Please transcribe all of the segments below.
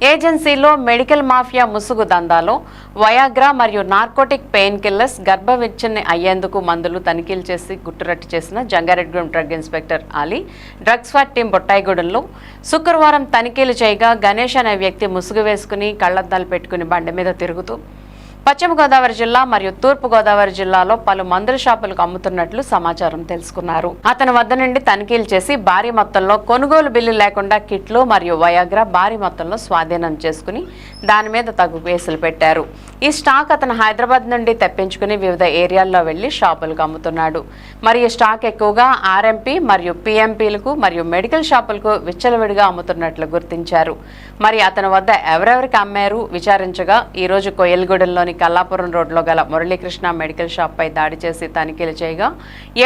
ఏజెన్సీలో medical mafia ముసుగు దందాలో వయాగ్రా మరియు నార్కోటిక్ పెయిన్ కిల్లర్స్ గర్భవిచ్ఛిన్ని అయ్యేందుకు మందులు తనిఖీలు చేసి గుట్టురట్టు చేసిన Jangareddygudem drug inspector Ali drugs for team బొట్టాయిగూడెంలో శుక్రవారం తనిఖీలు చేయగా గణేష్ అనే వ్యక్తి ముసుగు వేసుకుని కళ్ళద్దాలు పెట్టుకుని బండి మీద తిరుగుతూ పశ్చిమ గోదావరి జిల్లా మరియు తూర్పు గోదావరి జిల్లాలో పలు మందుల షాపులకు అమ్ముతున్నట్లు సమాచారం తెలుసుకున్నారు. అతని వద్ద నుండి తనిఖీలు చేసి భారీ మొత్తంలో కొనుగోలు బిల్లు లేకుండా కిట్లు మరియు వయాగ్రా భారీ మొత్తంలో స్వాధీనం చేసుకుని దాని మీద తగు కేసులు పెట్టారు. ఈ స్టాక్ అతను హైదరాబాద్ నుండి తెప్పించుకుని వివిధ ఏరియాల్లో వెళ్ళి షాపులకు అమ్ముతున్నాడు. మరియు స్టాక్ ఎక్కువగా ఆర్ఎంపీ మరియు పిఎంపీలకు మరియు మెడికల్ షాపులకు విచ్చలవిడిగా అమ్ముతున్నట్లు గుర్తించారు. మరి అతని వద్ద ఎవరెవరికి అమ్మారు? విచారించగా ఈ రోజు కొయ్యలగూడెంలోని కల్లాపురం రోడ్లో గల మురళీకృష్ణ మెడికల్ షాప్పై దాడి చేసి తనిఖీలు చేయగా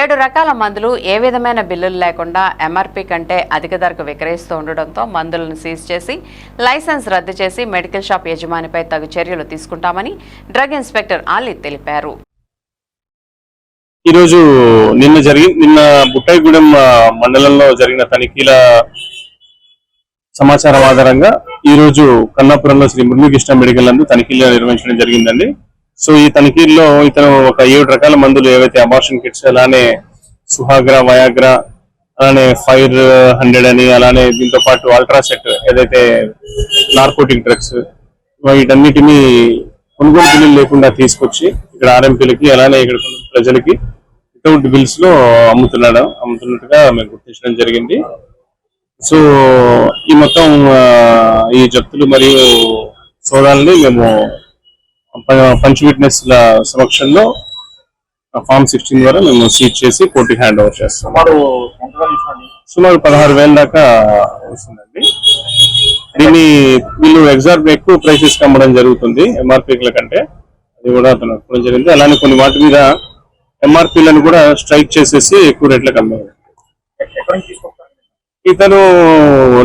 ఏడు రకాల మందులు ఏ విధమైన బిల్లులు లేకుండా ఎంఆర్పీ కంటే అధిక ధరకు విక్రయిస్తూ ఉండడంతో మందులను సీజ్ చేసి లైసెన్స్ రద్దు చేసి మెడికల్ షాప్ యజమానిపై తగు చర్యలు తీసుకుంటామని డ్రగ్ ఇన్స్పెక్టర్ ఆలీ తెలిపారు. ఈరోజు నిన్న జరిగి నిన్న బుట్టాయిగూడెం మండలంలో జరిగిన తనిఖీల సమాచారం ఆధారంగా ఈ రోజు కన్నాపురంలో శ్రీ మురళీకృష్ణ మెడికల్ నందు తనిఖీలు నిర్వహించడం జరిగిందండి. సో ఈ తనిఖీల్లో ఇతను ఒక ఏడు రకాల మందులు ఏవైతే అబార్షన్ కిట్స్ అలానే సుహాగ్రా వయాగ్రా అలానే ఫైర్ హండ్రెడ్ అని అలానే దీంతో పాటు అల్ట్రాసెట్ ఏదైతే నార్కోటిక్ డ్రగ్స్ వీటన్నిటిని కొనుగోలు బిల్లులు లేకుండా తీసుకొచ్చి ఇక్కడ ఆర్ఎంపీలకి అలానే ఇక్కడ ప్రజలకి వితౌట్ బిల్స్లో అమ్ముతున్నాడు అమ్ముతున్నట్టుగా మేము గుర్తించడం జరిగింది. సో ఈ మొత్తం ఈ జప్తులు మరియు సోదాలని మేము పంచ్ విట్నెస్ ల సమక్షంలో ఫామ్ సిక్స్టీన్ ద్వారా మేము సీట్ చేసి కోర్టుకి హ్యాండ్ ఓవర్ చేస్తాం. సుమారు పదహారు వేల దాకా వస్తుందండి. దీన్ని వీళ్ళు ఎగ్జాక్ట్ ఎక్కువ ప్రైసెస్ అమ్మడం జరుగుతుంది ఎంఆర్పీల కంటే. అది కూడా అతను చెప్పడం జరిగింది. అలానే కొన్ని వాటి మీద ఎంఆర్పీలను కూడా స్ట్రైక్ చేసేసి ఎక్కువ రేట్లకు అమ్మారు ఇతను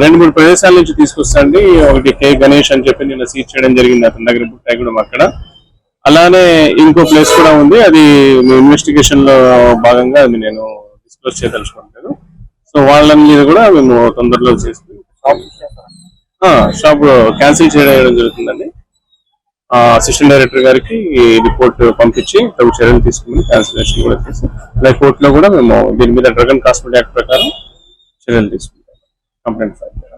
రెండు మూడు ప్రదేశాల నుంచి తీసుకొస్తాండి. ఒకటి కే గణేష్ అని చెప్పి నిన్న సీజ్ చేయడం జరిగింది. అతని దగ్గర బుట్టాయిగూడెం అక్కడ. అలానే ఇంకో ప్లేస్ కూడా ఉంది. అది ఇన్వెస్టిగేషన్లో భాగంగా అది నేను డిస్క్లోజ్ చేయదలుచుకుంటాను. సో వాళ్ళ మీద కూడా మేము తొందరలో చేసి షాప్ క్యాన్సిల్ చేయడం జరుగుతుందండి. అసిస్టెంట్ డైరెక్టర్ గారికి రిపోర్ట్ పంపించి తగు చర్యలు తీసుకుని క్యాన్సిలేషన్ కూడా చేసి అలాగే కోర్టులో కూడా మేము దీని మీద డ్రగ్ అండ్ కాస్మెటిక్ యాక్ట్ ప్రకారం Channel display, complaint file.